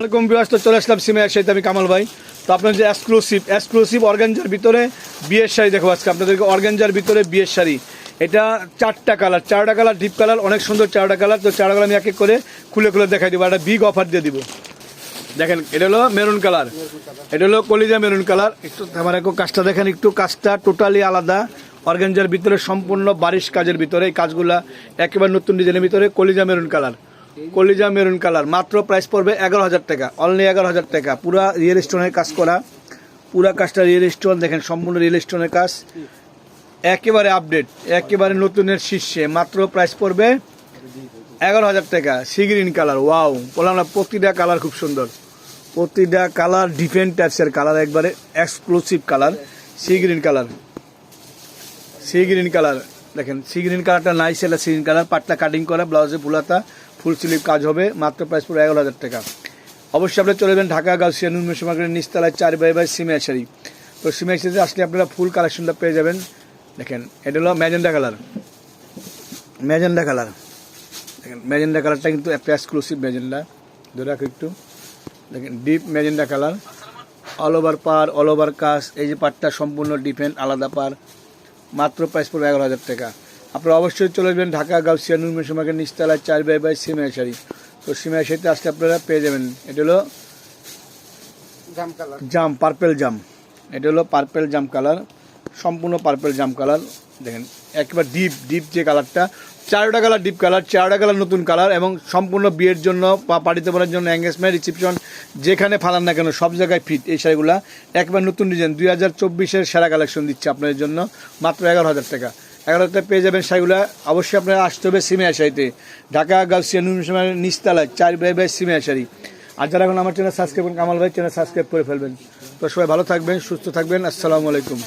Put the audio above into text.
Welcome বিরাজ তো চলে আসলাম সিমে সাথে আমি কামাল ভাই। তো আপনার যে এক্সক্লুসিভ এক্সক্লুসিভ অর্গানজার ভিতরে বিয়ের শাড়ি দেখো আজকে। আপনাদেরকে অর্গানজার ভিতরে বিয়ের শাড়ি। এটা চারটা কালার চারটা কালার ডিপ কালার অনেক সুন্দর চারটা কালার তো চারটা কালার আমি এক এক করে খুলে খুলে দেখাই দিব। একটা বিগ অফার দিয়ে দিব। দেখেন, এটা হলো মেরুন কালার এটা হলো কলিজা মেরুন কালার একটু আমার একটু কাজটা দেখেন, একটু কাজটা টোটালি আলাদা। অর্গানজার ভিতরে সম্পূর্ণ বারিশ কাজের ভিতরে এই কাজগুলা একেবারে নতুন ডিজাইনের ভিতরে কলিজা মেরুন কালার কলিজা মেরুন কালার, মাত্র প্রাইস পড়বে এগারো হাজার টাকা অনলি এগারো হাজার টাকা। পুরা রিয়েল স্টোনের কাজ করা, পুরা কাজটা রিয়েল স্টোন দেখেন সম্পূর্ণ রিয়েল স্টোনের কাজ। একেবারে আপডেট একেবারে নতুনের শীর্ষে, মাত্র প্রাইস পড়বে এগারো হাজার টাকা সি গ্রিন কালার ওয়াও বললাম না, প্রতিটা কালার খুব সুন্দর। প্রতিটা কালার ডিফারেন্ট টাইপসের কালার একবারে exclusive colour sea green colour sea green colour দেখেন সি গ্রিন কালারটা নাইস এটা সি গ্রিন কালার পাটটা কাটিং করা ব্লাউজে ফুলাতা ফুল স্লিভ কাজ হবে, মাত্র প্রাইস পুরো এগারো হাজার টাকা। অবশ্যই আপনারা চলে যাবেন ঢাকা, গাউসিয়া, নুন মেশো মার্কেটের নিচতলায় চার বাই বাই সিমিয়া তো সিমিয়া আসলে আপনারা ফুল কালেকশনটা পেয়ে যাবেন। দেখেন, এটা হলো ম্যাজেন্ডা কালার। Magenta colour. দেখেন, ম্যাজেন্ডা কালারটা কিন্তু একটা এক্সক্লুসিভ ম্যাজেন্ডা। ধরে রাখো একটু। দেখেন deep magenta colour. All over par all over কাজ, এই যে পাটটা সম্পূর্ণ ডিফেন্ট আলাদা পার মাত্র প্রাইস পড়বে এগারো হাজার টাকা। আপনারা অবশ্যই চলে যাবেন ঢাকা গাউসিয়া নুন মেশমাকে নিচতলায় চার বাই বাই সিমিয়া শাড়ি। তো সিমিয়া শাড়িতে আসলে আপনারা পেয়ে যাবেন। এটা হলো জাম পার্পেল জাম। এটা হলো পার্পেল জাম কালার সম্পূর্ণ পার্পেল জাম কালার। দেখেন একবার ডিপ ডিপ যে কালারটা চারটা কালার ডিপ কালার চারটা কালার নতুন কালার এবং সম্পূর্ণ বিয়ের জন্য বা পার্টিতে পড়ার জন্য এঙ্গেজমেন্ট রিসিপশন যেখানে ফালান না কেন সব জায়গায় ফিট এই শাড়িগুলো। একবার নতুন ডিজাইন দুই হাজার চব্বিশের সেরা কালেকশন দিচ্ছে আপনাদের জন্য মাত্র এগারো হাজার টাকা। এগারো হাজার টাকা পেয়ে যাবেন শাড়িগুলা অবশ্যই আপনার আসতে হবে সিমিয়া শাড়িতে ঢাকা গার্লসিয়া নুন নিচতলায়, চার বাই বাই সিমিয়া আর যারা এখন আমার চ্যানেল সাবস্ক্রাইব করেন, কামাল ভাই চ্যানেল সাবস্ক্রাইব করে ফেলবেন। তো সবাই ভালো থাকবেন, সুস্থ থাকবেন। আসসালামু আলাইকুম।